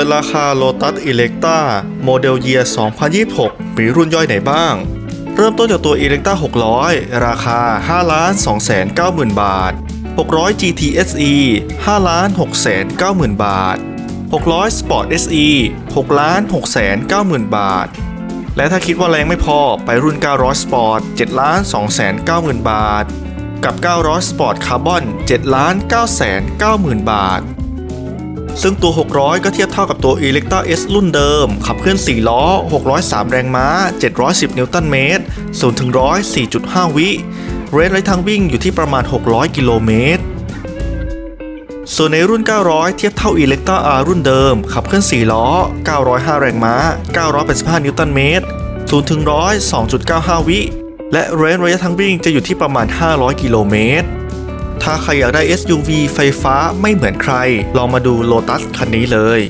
ปิดราคา Lotus Electra โมเดล Year 2026 มีรุ่นย่อยไหนบ้าง เริ่มต้นจากตัว Electra 600 ราคา 5 2 9 0 0 0 บาท 600 GT SE 5 6 9 0 0 0 บาท 600 Sport SE 6 6 9 0 0 0 บาท และถ้าคิดว่าแรงไม่พอไปรุ่น 900 Sport 7 2 9 0 0 0 บาท กับ 900 Sport Carbon 7 9 9 0 0 0 บาท ซึ่งตัว 600 ก็เทียบเท่ากับตัว Electra S รุ่นเดิม ขับเคลื่อน 4 ล้อ 603 แรงม้า 710 นิวตันเมตร0ถึง100 4.5 วิ เรนระยะทางวิ่งอยู่ที่ประมาณ 600 กิโลเมตรส่วนในรุ่น 900 เทียบเท่า Electra R รุ่นเดิม ขับเคลื่อน 4 ล้อ 905 แรงม้า 985 นิวตันเมตร0ถึง100 2.95 วิ และเรนระยะทางวิ่งจะอยู่ที่ประมาณ 500 กิโลเมตร ถ้าใครอยากได้ SUV ไฟฟ้าไม่เหมือนใคร ลองมาดู Lotus คันนี้เลย